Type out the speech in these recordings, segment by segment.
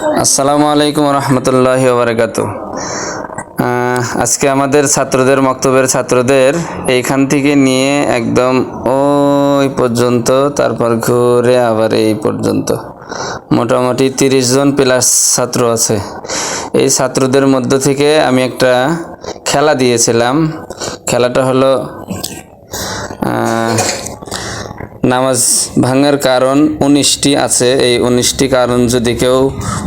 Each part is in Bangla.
আসসালামু আলাইকুম রহমতুল্লাহ বারকাত আজকে আমাদের ছাত্রদের, মক্তবের ছাত্রদের এইখান থেকে নিয়ে একদম ওই পর্যন্ত, তারপর ঘুরে আবার এই পর্যন্ত। মোটামুটি তিরিশ জন প্লাস ছাত্র আছে। এই ছাত্রদের মধ্য থেকে আমি একটা খেলা দিয়েছিলাম। খেলাটা হলো নামাজ ভাঙার কারণ উনিশটি আছে। এই উনিশটি কারণ যদি কেউ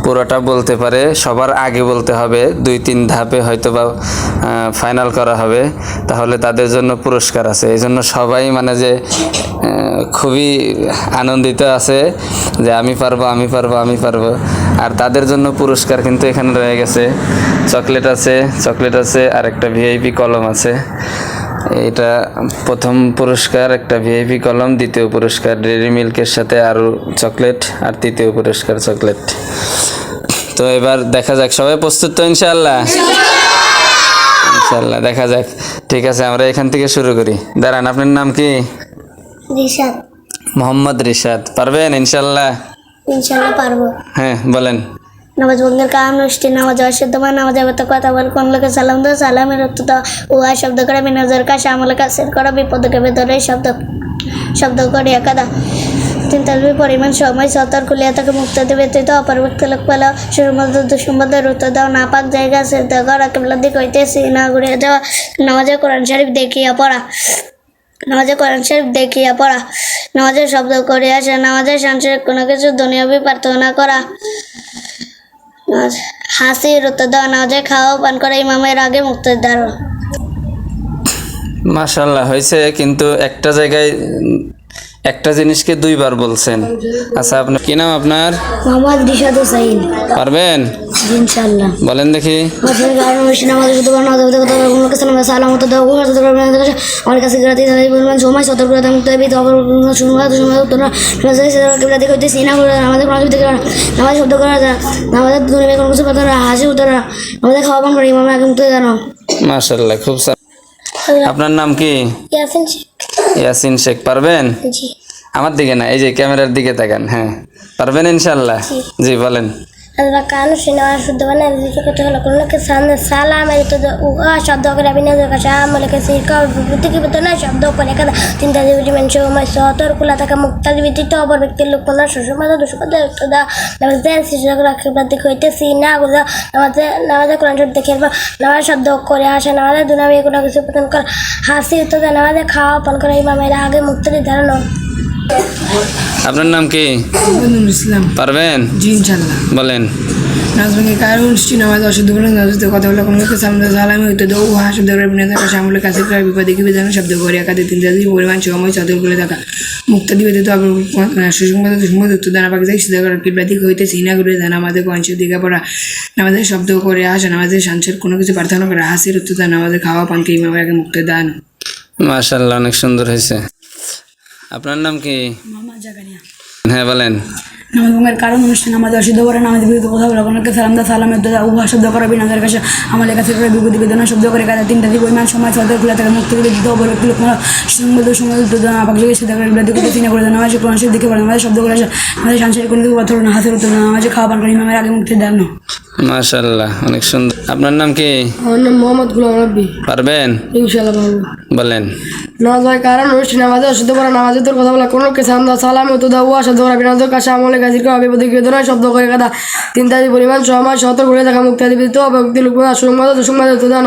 পুরোটা বলতে পারে, সবার আগে বলতে হবে, দুই তিন ধাপে হয়তো বা ফাইনাল করা হবে। তাহলে তাদের জন্য পুরস্কার আছে। এই জন্য সবাই মানে যে খুবই আনন্দিত আছে যে আমি পারব আমি পারব আমি পারব। আর তাদের জন্য পুরস্কার কিন্তু এখানে রয়ে গেছে। চকলেট আছে চকলেট আছে আর একটা ভিআইপি কলম আছে। এটা প্রথম পুরস্কার একটা ভিআইপি কলম দ্বিতীয় পুরস্কার ডেরি মিল্কের সাথে আরও চকলেট আর তৃতীয় পুরস্কার চকলেট। তো এবার দেখা যাক সবাই প্রস্তুত তো ইনশাল্লাহ ইনশাল্লাহ দেখা যাক। ঠিক আছে আমরা এখান থেকে শুরু করি। দাঁড়ান আপনার নাম কি? মোহাম্মদ রিশাদ। পারবেন? ইনশাল্লাহ ইনশাল্লাহ পারব। হ্যাঁ বলেন। নামাজ ভঙ্গের কারণ উষ্টি নামাজ অশুদ্ধ বা নামাজ আবার কথা বল। কোন লোকে সালাম দাও সালামের অর্থ দাও উহা শব্দ করে, বিনাজর কাছে আমলে কাছের করা বিপদকে ভেতরে শব্দ শব্দ করে একাদা তিন পরিমাণ সময় সতর খুলিয়া তাকে মুক্ত দেবে তুই তো অপরবর্ত লোক পেলা। সুরমধ্য দুসম্বদ্ধের উত্তর দাও, না পাক জায়গা সেদ্ধ করা কেবলা দিক হইতে না ঘুরিয়ে যাওয়া। নামাজে কোরআন শরীফ দেখিয়া পড়া। নামাজে কোরআন শরীফ দেখিয়া পড়া। নামাজের শব্দ করে আসা। নামাজের সংসারে কোনো কিছু দুনিয়াবি প্রার্থনা করা। হাসি রুতো দেওয়া নামাজে খাওয়া পান করা ইমামের আগে মুক্তের দেওয়া মাশাল্লাহ হয়েছে কিন্তু একটা জায়গায় একটা জিনিসকে দুইবার বলছেন। আচ্ছা আপনার কি নাম আপনার? মোহাম্মদ রিশাদ হুসাইন পারবেন? বলেন দেখি। আমার কাছে গ্রাতি বলবেন সময় সতর্ক তো শুনবা তো কেবলা সিনা করে আমাদের কোনো না নামাজ শব্দ করা যায় নামাজের দুনিয়া কোনো কিছু কথা না হাসি উত্তর আমাদের খাওয়া পান করে ইমামে আগে মুক্ত জানো খুব আপনার নাম কি? ইয়াসিন ইয়াসিন শেখ পারবেন? জি। আমার দিকে না এই যে ক্যামেরার দিকে তাকান হ্যাঁ পারবেন ইনশাল্লাহ জি বলেন। আল্লাহ কানু সিনেমা শুদ্ধ বানা দিতে কত হলো কোন লোকে সামনে সালাম এর তো উহা শব্দ করে বিনোদন কাছে আমলে সিরকা বিভূতি কি বেতন শব্দ করে কাদা চিন্তা দিবি মেনশো মাই সতর কুলা তাকে মুক্তা দিবি তো অপর ব্যক্তির লোক কোন সুষমা দুষ্পদ তো দা নামাজে শিশুক রাখি বাদি কইতে সিনা গুলা নামাজে নামাজে কোরআন শব্দ দেখে নামাজ শব্দ করে আসে নামাজে দুনামে কোনো কিছু পতন কর হাসি তো দা নামাজে খাওয়া পান করে ইমামের আগে মুক্তি নির্ধারণ আপনার নাম কি? ইসলাম। পারবেন? জি ইনশাল্লাহ বলেন। নাজমাকে কারণ অনুষ্ঠিত নামাজ অশুদ্ধ করে নাজতে কথা বলে কোনো সালামে হইতে কাছে আমলে কাছে করে বিপদে কি বিধান শব্দ করে একাদে তিন জাতি পরিমাণ সময় সতর্ক করে থাকা। মুক্ত দিবে তো আবার সুসংবাদ সুসংবাদ উত্তর দানা পাখি যাই সিদ্ধ করে কিবাদিক হইতে সিনা করে দান আমাদের পড়া আমাদের শব্দ করে আসা কোনো কিছু প্রার্থনা করে হাসির উত্তর দান আমাদের খাওয়া ইমামের আগে মুক্ত দান। মাশাল্লাহ অনেক সুন্দর হয়েছে। আপনার নাম কি মামা জাগানিয়া হ্যাঁ বলেন নামাজ ভঙ্গের কারণ অনুষ্ঠান আমাদের অশুদ্ধ করে নামাজ বিরুদ্ধে কথা বলা কোনোকে সালাম দা সালামের দা উহা শব্দ করা বিনাদের কাছে আমাদের কাছে করে বিভূতি বেদনা শব্দ করে কাজে তিনটা দিব ইমান সময় সদর খুলে থাকে মুক্তি দিতে দিতে অবর একটি লোক সুন্দর সময় যোগে সিদ্ধা করে বিরুদ্ধে করে চিনা করে দেন আমাদের কোরআন দিকে পড়ে আমাদের শব্দ করে আমাদের সংসারের কোনো কিছু কথা না হাসির উত্তর না আমাদের খাওয়া পান করে ইমামের আগে মুক্তি দেন। না মাশাল্লাহ অনেক সুন্দর। আপনার নাম কি? আমার নাম মোহাম্মদ গুলাম রব্বি পারবেন? ইনশাল্লাহ বাবু বলেন। নামাজ হয় কারণ অনুষ্ঠান আমাদের অশুদ্ধ করে নামাজের তোর কথা বলা কোনো লোককে সালাম সালাম হতো দা উহা শব্দ করা বিনাদের কাছে আমলে শব্দ করে কাদা। তিন পরিমাণ থাকা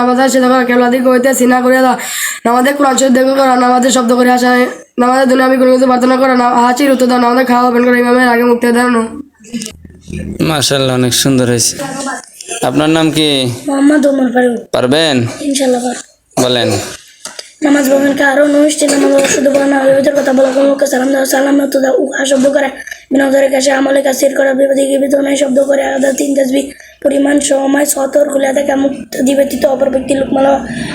নামাজ সিনা দা কোরআন শরীফ দেখে করা শব্দ করে আসা দুনিয়া আমি কোনো কিছু প্রার্থনা করা না। খাওয়া করে ইমামের আগে মুক্তি অনেক সুন্দর হয়েছে। আপনার নাম কি? মোহাম্মদ ওমর ফারুক। পারবেন? বলেন। নামাজ ভ্রমণ কারণ অনুষ্ঠান নামাজ শুধু বলা না কথা বলা কোনো সালাম দাও সালাম তো দাও শব্দ করে। বিনোদনের কাছে আমলে কাছে করা বিপদে বিবেচনায় শব্দ করে আলাদা তিন তাসবি পরিমাণ সময় সতর খুলে থাকে মুক্ত দিবেতিত অপর ব্যক্তি লোকমালা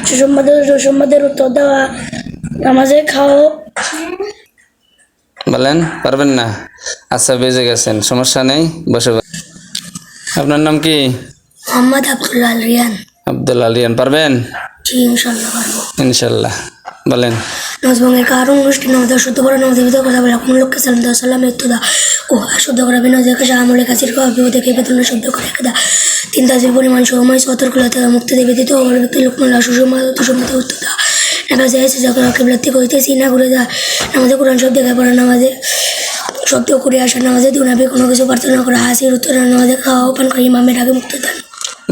সুসম্বাদ সুসম্বাদের উত্তর দেওয়া নামাজে খাও বলেন পারবেন না? আচ্ছা বেজে গেছেন সমস্যা নেই বসে বসে। আপনার নাম কি? মোহাম্মদ আব্দুল্লাহ রিয়ান। আব্দুল আলিয়ান পারবেন? ইনশাল্লাহ পারব। ইনশাল্লাহ। বলেন। নজবঙ্গের কারণ অনুষ্ঠান আমাদের শুদ্ধ করে ভিতরে কথা বলা কোন লোককে সালাম দেওয়া সালাম এত্তুদা ও শুদ্ধ করা বিনোদের কাছে আমলে কাছের বিপদে বেতনের শব্দ করে একদা। তিন তাজের পরিমাণ সময় সতর্কতা মুক্তি দেবে দিত আমার ব্যক্তি লোকমান সুসম্মত সুসম্মত উত্তদা এবার যাই সে যখন কেবলাত্তি করিতেছি না করে দা আমাদের কোরআন শব্দ দেখা পড়া নামাজে শব্দ করে আসা নামাজে দুনাবে কোনো কিছু প্রার্থনা করা হাসির উত্তর নামাজে খাওয়া পান করে ইমামের আগে মুক্ত দান।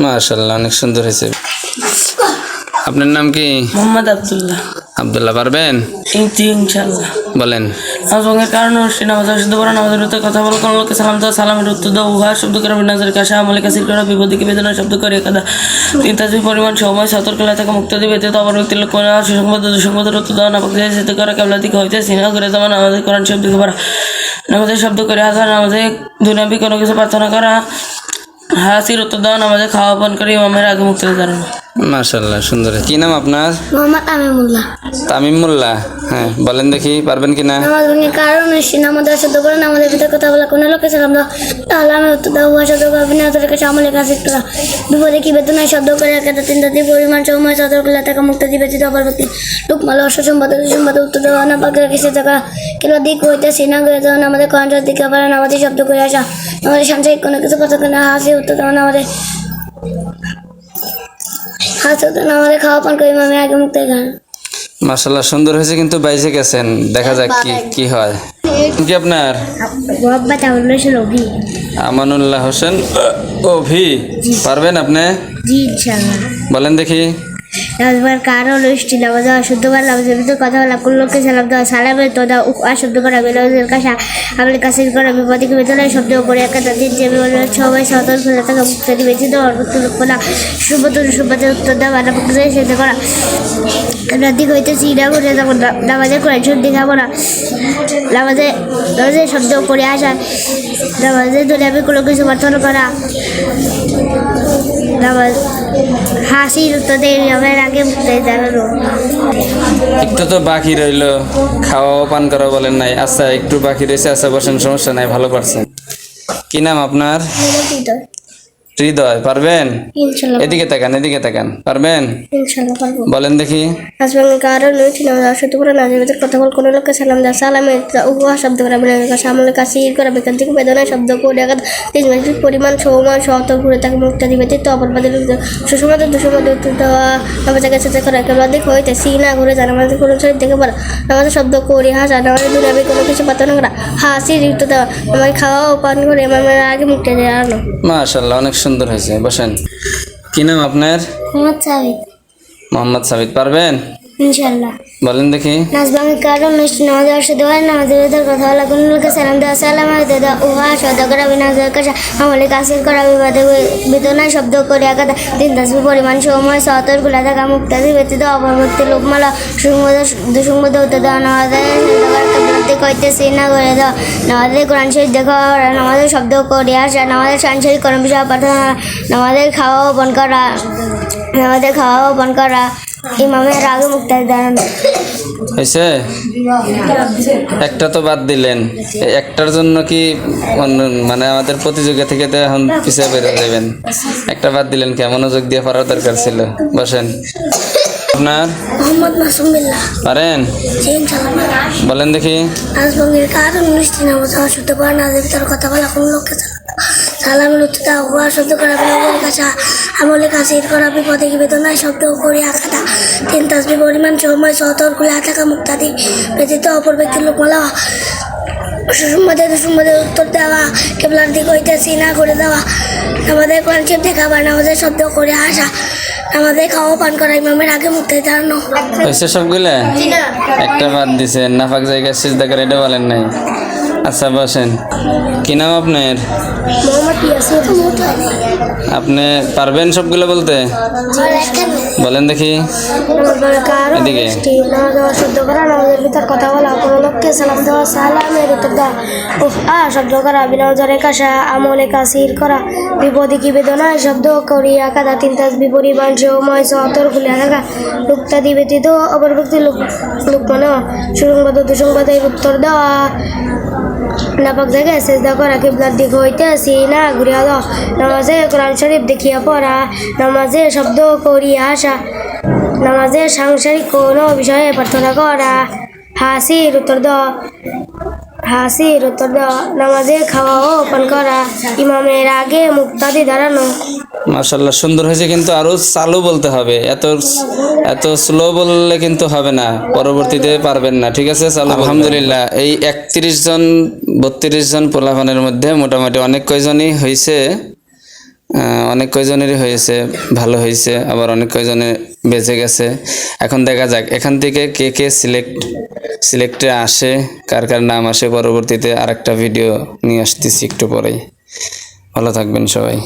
মাশাল্লাহ অনেক সুন্দর হয়েছে। আপনার নাম কি? মোহাম্মদ আবদুল্লাহ। আবদুল্লাহ পারবেন? বলেন। নামাজের কারণ অনুষ্ঠান নামাজ শুদ্ধ করা নামাজের ভিতরে কথা বলা কোন লোককে সালাম দেওয়া সালামের উত্তর দেওয়া উহা শব্দ করা বিনাজের কাছে আমলে কাছে করা বিপদকে বেদনা শব্দ করে পরিমাণ সময় সতর্কতা থেকে মুক্ত দিবে এতে অপর ব্যক্তির লোক কোনো সুসংবাদ উত্তর না করা কেবলা দিকে হইতে সিনা করে কোরআন শব্দ করা নামাজের শব্দ করে হাজার নামাজে দুনাবি কোনো কিছু প্রার্থনা করা হাসির উত্তর দেওয়া নামাজে খাওয়া পান করে ইমামের আগে মুক্তি দাঁড়ানো। মাশাল্লাহ সুন্দর। কি নাম আপনার? মোহাম্মদ আমিমুল্লাহ তামিম মোল্লা হ্যাঁ বলেন দেখি পারবেন কি না নামাজ ভেঙে কারণ এসে আমাদের শুদ্ধ করে আমাদের ভিতরে কথা বলা কোনো লোকে সালাম দাও তাহলে আমি উত্তর দেবো উহা শব্দ করবি না তোর কাছে আমলের কাছে একটু দাও। বিপদে কি বেতনায় শব্দ করে একটা তিন রাতি পরিমাণ সময় সতর্ক তাকে মুক্ত দিবে চিত অপর ব্যক্তি লোকমাল অসম্বাদ সম্বাদ উত্তর দেওয়া না পাকে কিছু টাকা কেন দিক হইতে সিনা করে দেওয়া না আমাদের কণ্ঠের দিকে আবার আমাদের শব্দ করে আসা। আমাদের সাংসারিক কোনো কিছু কথা না হাসি উত্তর দেওয়া আমাদের হাসি আমাদের খাওয়া পান করি আমি আগে মুক্ত গান মাশাল্লাহ সুন্দর হয়েছে কিন্তু বাইজে গেছেন। দেখা যাক কি কি হয়। কি আপনার? মোহাম্মদ আমানুল্লাহ হোসেন অভি। পারবেন আপনি? জি বলেন দেখি। নাজবার কারও লুষ্টি নামাজ অশুদ্ধ করা নামাজের ভিতরে কথা বলা কোন লোককে সালাম দেওয়া সালামের তো দাও অশুদ্ধ করা কাছে করা বিপদকে বেতনের শব্দ করে দিন যে সবাই সতর্ক হয়ে থাকা মুক্তি উত্তর দেওয়া না পক্ষে সেটা করা। রাতি হইতে করে তখন নামাজে করে শুদ্ধি খাব না নামাজে নামাজে শব্দ করে আসা। নামাজে ধরে আমি কোনো কিছু প্রার্থনা করা। নামাজ হাসির উত্তর আগে একটু তো বাকি রইল। খাওয়া পান করা বলেন নাই। আচ্ছা একটু বাকি রয়েছে। আচ্ছা বসেন সমস্যা নাই ভালো পারছেন কি নাম আপনার? হৃদয় পারবেন? এদিকে তাকান এদিকে তাকান পারবেন? বলেন দেখি। করে কথা বল কোনো লোককে সালাম সালামে উহা শব্দ করা বেড়ে কাছে করা বেকার থেকে বেদনায় শব্দ করে একাদ তিন মিনিট পরিমাণ সময় শত ঘুরে তাকে মুক্তি দিবে তো অপরবাদের সুসমাদের দুসমাদের উত্তর দেওয়া আমাদের কাছে করা একেবারে দিক হইতে সি না ঘুরে যান আমাদের কোনো শরীর দেখে বলা আমাদের শব্দ করি হাসা আমাদের দুনিয়াবে কোনো কিছু পাতানো করা হাসি উত্তর দেওয়া আমাকে খাওয়া ও পান করে আমার আগে মুক্তি দেওয়া মাশাল্লাহ অনেক সুন্দর। হয়েছে। বসেন। কি নাম আপনার? মোহাম্মদ সাবিদ মোহাম্মদ সাবিদ পারবেন? ইনশাল্লাহ বলেন দেখি। নাজবাঙ্গি কারণ মিষ্টি নামাজের অসুবিধা হয় নামাজের ভিতর কথা বলা কোন লোকে সালাম দেওয়া সালাম হইতে দেওয়া উহা সদা করা বিনাজের কাছে আমলে কাসির করা বিবাদে বেদনায় শব্দ করে একাদা তিন দশ পরিমাণ সময় সতরগুলা থাকা মুক্তাদি ব্যতীত অপরবর্তী লোকমালা সুসংবাদ দুসংবাদ হতে দেওয়া নামাজের প্রত্যেক হইতে সিনা করে দেওয়া নামাজের কোরআন শরীফ দেখা নামাজের শব্দ করে আসা নামাজের সাংসারিক কর্ম বিষয় প্রার্থনা নামাজের খাওয়া করা নামাজের খাওয়া ওপন করা ইমামের আগে মুক্তাদি দাঁড়ানো হয়েছে? একটা তো বাদ দিলেন। একটার জন্য কি মানে আমাদের প্রতিযোগিতা থেকে তো এখন পিছিয়ে বেরো যাবেন। একটা বাদ দিলেন কে? মনোযোগ দিয়ে পড়ার দরকার ছিল। বসেন। আপনার? মোহাম্মদ মাসুম পারেন? বলেন দেখি। না দেবে তার কথা বলা কোনো লোককে সালাম সালামের উত্তর হুয়া শব্দ করা বিনয়ের কাছে আমলে কাছে ইট করা বিপদে কি বেদনায় শব্দ করে আঘাতা তিন তাসবি পরিমাণ সময় সতর খুলে আটাকা মুক্তাদি ব্যতীত অপর ব্যক্তির লোক মালা সুসম্বাদে দুসম্বাদে উত্তর দেওয়া কেবলার দিক হইতে সিনা করে দেওয়া আমাদের কনসেপ্ট দেখা বা নামাজের শব্দ করে আসা আমাদের খাওয়া পান করা ইমামের আগে মুক্তি দাঁড়ানো সবগুলা? একটা বাদ দিছেন নাফাক জায়গায় সিজদা করে এটা বলেন নাই। আচ্ছা বসেন। কি নাম আপনার? আপনি পারবেন সবগুলো বলতে? বলেন দেখি। এদিকে। শব্দ করা নামাজের ভিতর কথা বলা কোনো লোককে সালাম দেওয়া সালামের উত্তর দেওয়া আ শব্দ করা বিনজরে কাশা আমলে কাসির করা বিপদে কি বেদনায় শব্দ করিয়া কাদা তিন তাস বিপরিমাণ সময় সতর খুলিয়া থাকা লুকতা দিবেতিত অপর ব্যক্তি লোক লোক মানে সুসংবাদ দুসংবাদে উত্তর দেওয়া। নাপাক জায়গায় সেজদা করা কিবলার দিকে হইতে আসি না ঘুরিয়া দাও নামাজে কোরআন শরীফ দেখিয়া পড়া, নামাজে শব্দ করিয়া আসা। নামাজে সাংসারিক কোনো বিষয়ে প্রার্থনা করা। হাসির উত্তর দেওয়া হাসির উত্তর দেওয়া নামাজে খাওয়া ও পান করা ইমামের আগে মুক্তাদি দাঁড়ানো। মার্শাল্লাহ সুন্দর হয়েছে কিন্তু আরও চালু বলতে হবে। এত এত স্লো বললে কিন্তু হবে না পরবর্তীতে পারবেন না ঠিক আছে? চালু আলহামদুলিল্লাহ এই একত্রিশ জন বত্রিশ জন পোলাপানের মধ্যে মোটামুটি অনেক কয়জনই হয়েছে। অনেক কয়জনেরই হয়েছে ভালো হয়েছে আবার অনেক কয়জনে বেঁচে গেছে। এখন দেখা যাক, এখান থেকে কে কে সিলেক্ট সিলেক্টে আসে, কার কার নাম আসে পরবর্তীতে আরেকটা ভিডিও নিয়ে আসতেছি একটু পরেই। ভালো থাকবেন সবাই।